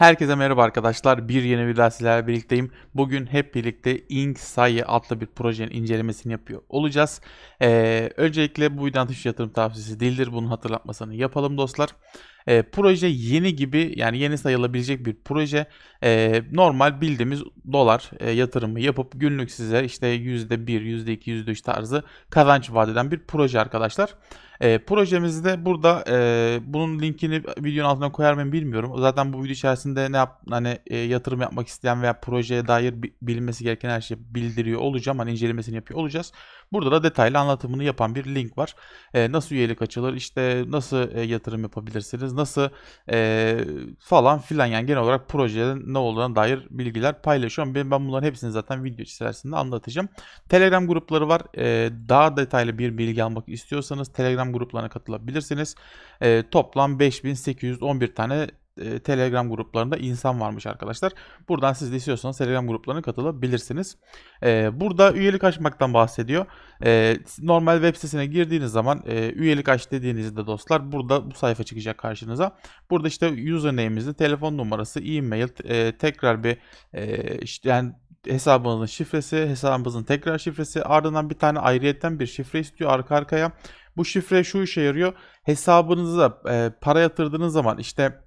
Herkese merhaba arkadaşlar. Bir yeni videoda sizlerle birlikteyim. Bugün hep birlikte InkSci adlı bir projenin incelemesini yapıyor olacağız. Ee, öncelikle bu videonun hiç yatırım tavsiyesi değildir. Bunun hatırlatmasını yapalım dostlar. Ee, proje yeni gibi yani yeni sayılabilecek bir proje. Ee, normal bildiğimiz dolar e, yatırımı yapıp günlük size işte %1, %2, %3 tarzı kazanç vaat bir proje arkadaşlar. E, projemizde burada e, bunun linkini videonun altına koyar mıyım bilmiyorum. Zaten bu video içerisinde ne yap hani e, yatırım yapmak isteyen veya projeye dair bi- bilinmesi gereken her şeyi bildiriyor olacağım. Hani incelemesini yapıyor olacağız. Burada da detaylı anlatımını yapan bir link var. E, nasıl üyelik açılır, işte nasıl e, yatırım yapabilirsiniz, nasıl e, falan filan yani genel olarak projede ne olduğuna dair bilgiler paylaşıyorum. Ben, ben bunların hepsini zaten video içerisinde anlatacağım. Telegram grupları var. E, daha detaylı bir bilgi almak istiyorsanız Telegram gruplarına katılabilirsiniz. E, toplam 5811 tane e, Telegram gruplarında insan varmış arkadaşlar. Buradan siz de istiyorsanız Telegram gruplarına katılabilirsiniz. E, burada üyelik açmaktan bahsediyor. E, normal web sitesine girdiğiniz zaman e, üyelik aç dediğinizde dostlar burada bu sayfa çıkacak karşınıza. Burada işte username'inizi, telefon numarası, e-mail, e, tekrar bir e, işte yani hesabınızın şifresi, hesabınızın tekrar şifresi, ardından bir tane ayrıyetten bir şifre istiyor arka arkaya. Bu şifre şu işe yarıyor. Hesabınıza e, para yatırdığınız zaman işte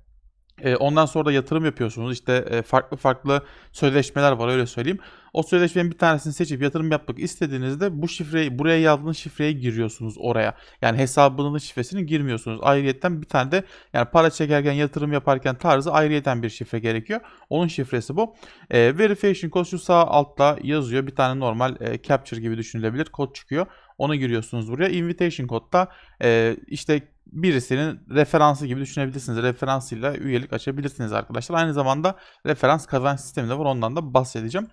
e, ondan sonra da yatırım yapıyorsunuz. İşte e, farklı farklı sözleşmeler var öyle söyleyeyim. O sözleşmenin bir tanesini seçip yatırım yapmak istediğinizde bu şifreyi buraya yazdığınız şifreye giriyorsunuz oraya. Yani hesabınızın şifresini girmiyorsunuz. Ayrıyeten bir tane de yani para çekerken yatırım yaparken tarzı ayrıyeten bir şifre gerekiyor. Onun şifresi bu. E, verification code şu sağ altta yazıyor. Bir tane normal e, capture gibi düşünülebilir kod çıkıyor. Onu giriyorsunuz buraya. Invitation kodda e, işte birisinin referansı gibi düşünebilirsiniz. Referansıyla üyelik açabilirsiniz arkadaşlar. Aynı zamanda referans kazanç sistemi de var. Ondan da bahsedeceğim.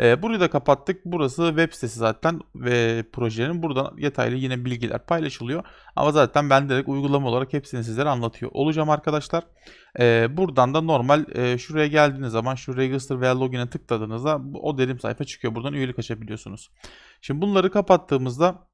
Ee, burayı da kapattık. Burası web sitesi zaten ve projenin burada detaylı yine bilgiler paylaşılıyor. Ama zaten ben direkt uygulama olarak hepsini sizlere anlatıyor olacağım arkadaşlar. Ee, buradan da normal e, şuraya geldiğiniz zaman şu register veya login'e tıkladığınızda o derim sayfa çıkıyor. Buradan üyelik açabiliyorsunuz. Şimdi bunları kapattığımızda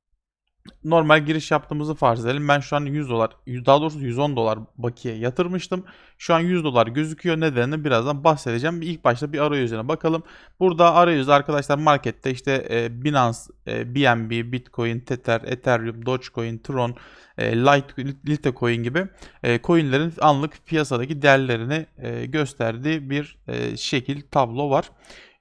normal giriş yaptığımızı farz edelim. Ben şu an 100 dolar, daha doğrusu 110 dolar bakiye yatırmıştım. Şu an 100 dolar gözüküyor. Nedenini birazdan bahsedeceğim. İlk başta bir arayüzüne bakalım. Burada arayüzde arkadaşlar markette işte e, Binance, e, BNB, Bitcoin, Tether, Ethereum, Dogecoin, Tron, e, Lite, Litecoin gibi e, coinlerin anlık piyasadaki değerlerini e, gösterdiği bir e, şekil tablo var.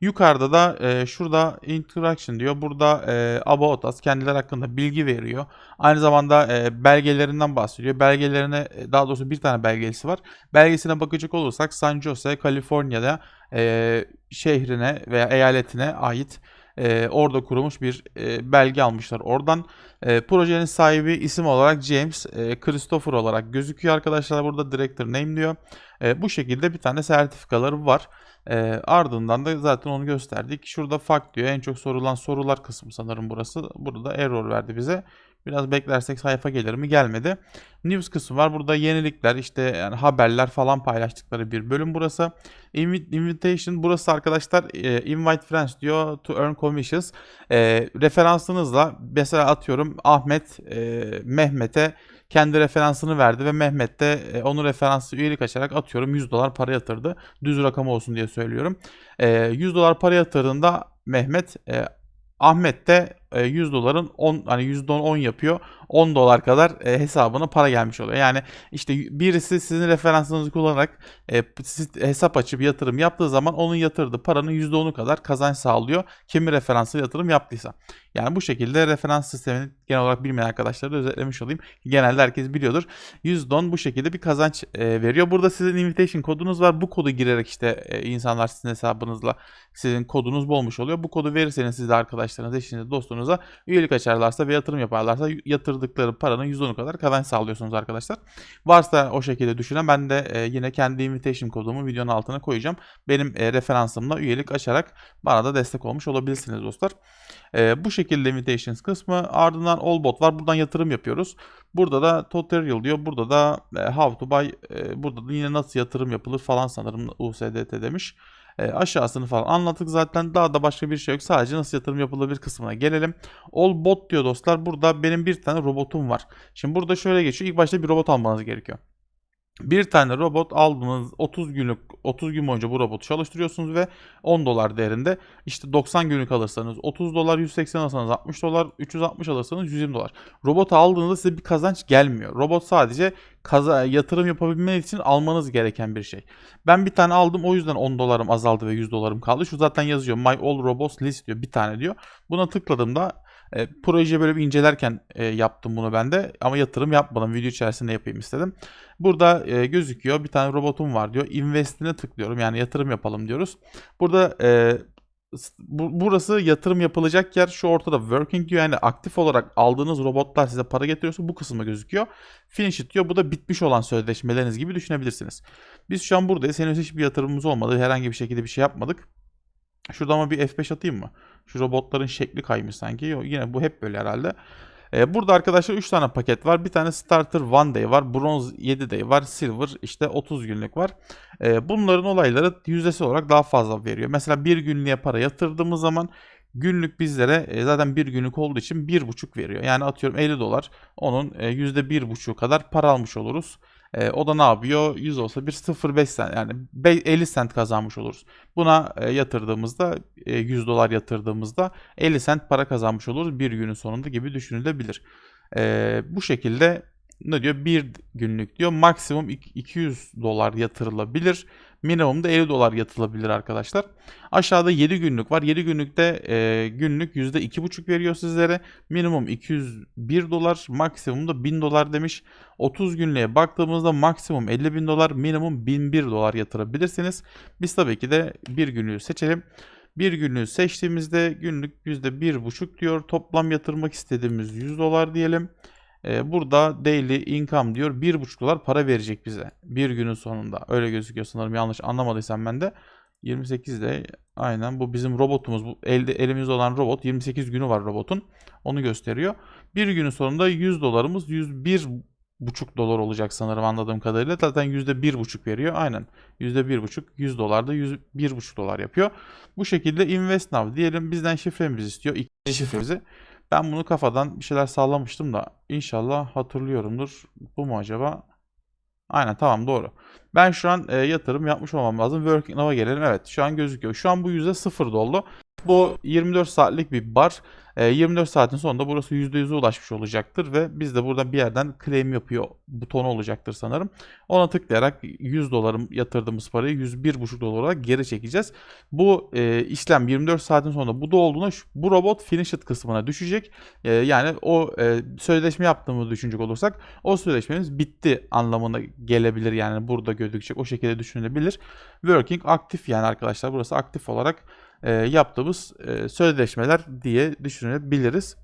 Yukarıda da e, şurada interaction diyor. Burada e, about us kendileri hakkında bilgi veriyor. Aynı zamanda e, belgelerinden bahsediyor. Belgelerine e, daha doğrusu bir tane belgesi var. Belgesine bakacak olursak San Jose, Kaliforniya'da e, şehrine veya eyaletine ait e, orada kurulmuş bir e, belge almışlar. Oradan e, projenin sahibi isim olarak James e, Christopher olarak gözüküyor arkadaşlar. Burada director name diyor. E, bu şekilde bir tane sertifikaları var. E, ardından da zaten onu gösterdik. Şurada fact diyor. En çok sorulan sorular kısmı sanırım burası. Burada error verdi bize. Biraz beklersek sayfa gelir mi? Gelmedi. News kısmı var. Burada yenilikler, işte yani haberler falan paylaştıkları bir bölüm burası. Invi- Invitation burası arkadaşlar e, invite friends diyor to earn commissions. E, referansınızla mesela atıyorum Ahmet e, Mehmet'e kendi referansını verdi ve Mehmet de e, onun referansı üyelik açarak atıyorum 100 dolar para yatırdı. Düz rakam olsun diye söylüyorum. E, 100 dolar para yatırdığında Mehmet e, Ahmet de 100 doların 10 hani %10 10 yapıyor. 10 dolar kadar e, hesabına para gelmiş oluyor. Yani işte birisi sizin referansınızı kullanarak e, hesap açıp yatırım yaptığı zaman onun yatırdığı paranın %10'u kadar kazanç sağlıyor. Kimi referansı yatırım yaptıysa. Yani bu şekilde referans sistemini genel olarak bilmeyen arkadaşlara da özetlemiş olayım. Genelde herkes biliyordur. %10 bu şekilde bir kazanç e, veriyor. Burada sizin invitation kodunuz var. Bu kodu girerek işte e, insanlar sizin hesabınızla sizin kodunuz bulmuş oluyor. Bu kodu verirseniz siz de arkadaşlarınız, eşinize, dostunuza üyelik açarlarsa ve yatırım yaparlarsa yatırdıkları paranın %10'u kadar kazanç sağlıyorsunuz arkadaşlar. Varsa o şekilde düşünen ben de e, yine kendi invitation kodumu videonun altına koyacağım. Benim e, referansımla üyelik açarak bana da destek olmuş olabilirsiniz dostlar. E, bu şekilde invitations kısmı ardından all bot var. Buradan yatırım yapıyoruz. Burada da tutorial diyor. Burada da e, how to buy burada da yine nasıl yatırım yapılır falan sanırım USDT demiş. E, aşağısını falan anlattık zaten. Daha da başka bir şey yok. Sadece nasıl yatırım yapılabilir kısmına gelelim. All bot diyor dostlar. Burada benim bir tane robotum var. Şimdi burada şöyle geçiyor. İlk başta bir robot almanız gerekiyor. Bir tane robot aldınız 30 günlük 30 gün boyunca bu robotu çalıştırıyorsunuz ve 10 dolar değerinde işte 90 günlük alırsanız 30 dolar 180 alırsanız 60 dolar 360 alırsanız 120 dolar. Robotu aldığınızda size bir kazanç gelmiyor. Robot sadece kaza, yatırım yapabilmeniz için almanız gereken bir şey. Ben bir tane aldım o yüzden 10 dolarım azaldı ve 100 dolarım kaldı. Şu zaten yazıyor My All Robots List diyor bir tane diyor. Buna tıkladığımda e, projeyi böyle bir incelerken e, yaptım bunu ben de ama yatırım yapmadım. Video içerisinde yapayım istedim. Burada e, gözüküyor bir tane robotum var diyor. Invest'ine tıklıyorum yani yatırım yapalım diyoruz. Burada e, bu, burası yatırım yapılacak yer şu ortada working diyor yani aktif olarak aldığınız robotlar size para getiriyorsa bu kısmı gözüküyor. Finish it diyor bu da bitmiş olan sözleşmeleriniz gibi düşünebilirsiniz. Biz şu an buradayız henüz hiçbir yatırımımız olmadı herhangi bir şekilde bir şey yapmadık. Şurada ama bir F5 atayım mı? Şu robotların şekli kaymış sanki. Yine bu hep böyle herhalde. Ee, burada arkadaşlar 3 tane paket var. Bir tane Starter One Day var. Bronze 7 Day var. Silver işte 30 günlük var. Ee, bunların olayları yüzdesi olarak daha fazla veriyor. Mesela bir günlüğe para yatırdığımız zaman günlük bizlere e, zaten bir günlük olduğu için 1,5 veriyor. Yani atıyorum 50 dolar onun e, %1,5'u kadar para almış oluruz. E, o da ne yapıyor? 100 olsa bir 0,5 sent yani be- 50 sent kazanmış oluruz. Buna e, yatırdığımızda e, 100 dolar yatırdığımızda 50 sent para kazanmış oluruz bir günün sonunda gibi düşünülebilir. E, bu şekilde ne diyor? Bir günlük diyor. Maksimum ik- 200 dolar yatırılabilir. Minimum da 50 dolar yatırılabilir arkadaşlar. Aşağıda 7 günlük var. 7 günlükte e, günlük %2,5 veriyor sizlere. Minimum 201 dolar, maksimum da 1000 dolar demiş. 30 günlüğe baktığımızda maksimum 50 bin dolar, minimum 1001 dolar yatırabilirsiniz. Biz tabii ki de bir günlüğü seçelim. Bir günlüğü seçtiğimizde günlük %1,5 diyor. Toplam yatırmak istediğimiz 100 dolar diyelim. Ee, burada daily income diyor. 1,5 dolar para verecek bize. Bir günün sonunda. Öyle gözüküyor sanırım yanlış anlamadıysam ben de. 28 de aynen bu bizim robotumuz. Bu elde elimizde olan robot 28 günü var robotun. Onu gösteriyor. Bir günün sonunda 100 dolarımız 101 buçuk dolar olacak sanırım anladığım kadarıyla. Zaten yüzde bir buçuk veriyor. Aynen. Yüzde bir buçuk. 100 dolar da yüz bir buçuk dolar yapıyor. Bu şekilde invest now diyelim bizden şifremizi istiyor. İkinci şifremizi. Ben bunu kafadan bir şeyler sallamıştım da inşallah hatırlıyorumdur. Bu mu acaba? Aynen tamam doğru. Ben şu an e, yatırım yapmış olmam lazım. Working Now'a gelelim. Evet şu an gözüküyor. Şu an bu yüzde sıfır doldu. Bu 24 saatlik bir bar. E, 24 saatin sonunda burası %100'e ulaşmış olacaktır ve biz de burada bir yerden claim yapıyor butonu olacaktır sanırım. Ona tıklayarak 100 dolarım yatırdığımız parayı 101,5 dolar olarak geri çekeceğiz. Bu e, işlem 24 saatin sonunda bu da olduğunda şu- bu robot finished kısmına düşecek. E, yani o e, sözleşme yaptığımızı düşünecek olursak o sözleşmemiz bitti anlamına gelebilir yani burada gözükecek o şekilde düşünülebilir. Working aktif yani arkadaşlar burası aktif olarak e, yaptığımız e, sözleşmeler diye düşünebiliriz.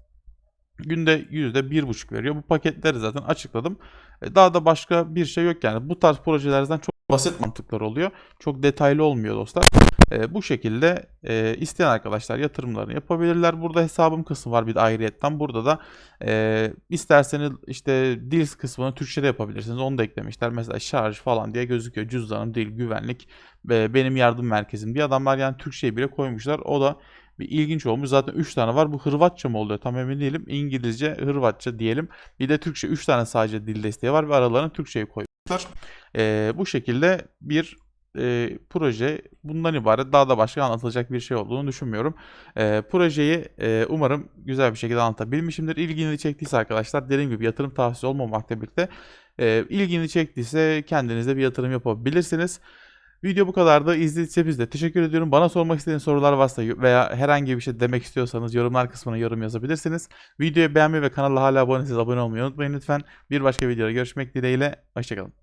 Günde %1,5 veriyor. Bu paketleri zaten açıkladım. E, Daha da başka bir şey yok yani. Bu tarz projelerden çok basit mantıklar oluyor. Çok detaylı olmuyor dostlar. E, bu şekilde e, isteyen arkadaşlar yatırımlarını yapabilirler. Burada hesabım kısmı var bir de ayrıyetten. Burada da e, isterseniz işte dil kısmını Türkçe'de yapabilirsiniz. Onu da eklemişler. Mesela şarj falan diye gözüküyor. Cüzdanım, dil, güvenlik ve benim yardım merkezim diye adamlar yani Türkçe'yi bile koymuşlar. O da bir ilginç olmuş. Zaten 3 tane var. Bu Hırvatça mı oluyor? Tam emin değilim. İngilizce, Hırvatça diyelim. Bir de Türkçe 3 tane sadece dil desteği var ve aralarına Türkçeyi koymuşlar. Ee, bu şekilde bir e, proje bundan ibaret. Daha da başka anlatılacak bir şey olduğunu düşünmüyorum. Ee, projeyi e, umarım güzel bir şekilde anlatabilmişimdir. İlgini çektiyse arkadaşlar dediğim gibi yatırım tavsiyesi olmamakla birlikte e, ilgini çektiyse kendinize bir yatırım yapabilirsiniz. Video bu kadardı. İzlediğiniz için teşekkür ediyorum. Bana sormak istediğiniz sorular varsa veya herhangi bir şey demek istiyorsanız yorumlar kısmına yorum yazabilirsiniz. Videoyu beğenmeyi ve kanala hala abone değilseniz abone olmayı unutmayın lütfen. Bir başka videoda görüşmek dileğiyle. Hoşçakalın.